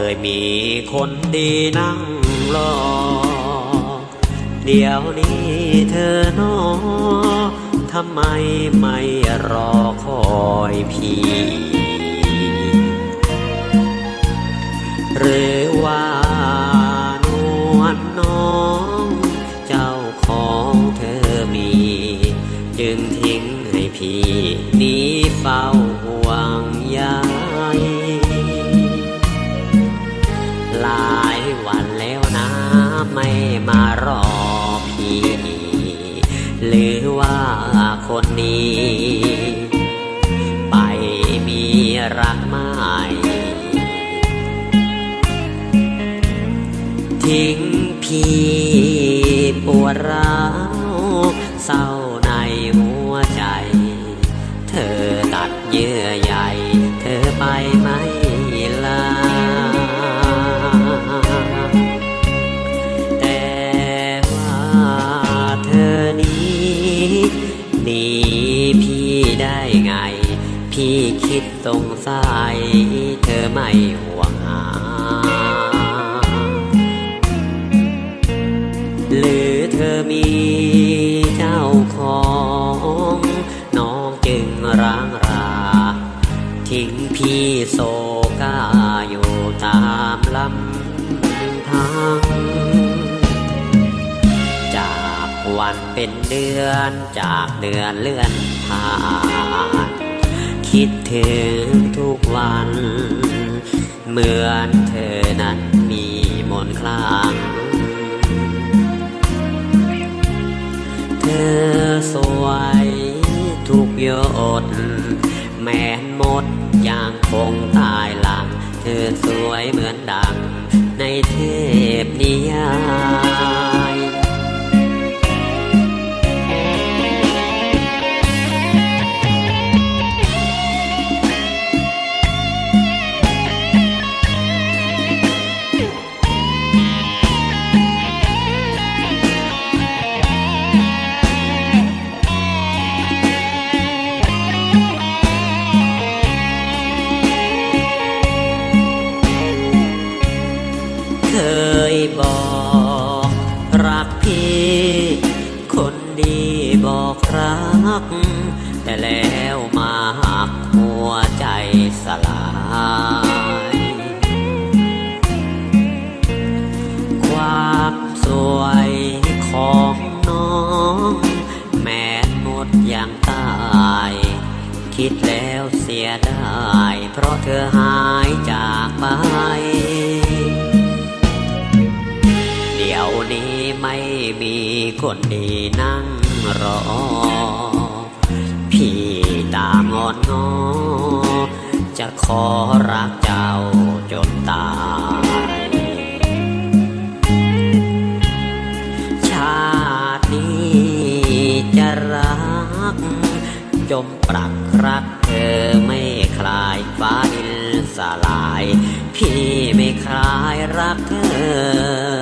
เคยมีคนดีนั่งรอ เดี๋ยวนี้เธอหนอทำไมไม่รอคอยพี่ หรือว่าคนนี้ ไปมีรักใหม่ทิ้งพี่ปวดร้าว ดสงสัยเธอไม่ห่วงหา หรือเธอมีเจ้าของ น้องจึงร้างรา ทิ้งพี่โศกาอยู่ตามลำทางจากวันเป็นเดือนจากเดือนเลื่อนผ่าน คิดถึงทุกวัน เหมือนเธอนั้นมีมนคลางเธอสวยทุกหยด แม้นหมดอย่างคงตายหลัง เธอสวยเหมือนดังในเทพนิยาย รัก แต่แล้วมาหักหัวใจสลาย ความสวยของน้อง แม้หมดอย่างตาย คิดแล้วเสียดาย เพราะเธอหายจากไปเดี๋ยวนี้ไม่มีคนดีนั่ง รอ พี่ตามงอนงอ จะขอรักเจ้าจนตาย ชาตินี้จะรัก จมปรักรักเธอไม่คลายฟ้าดินสลาย พี่ไม่คลายรักเธอ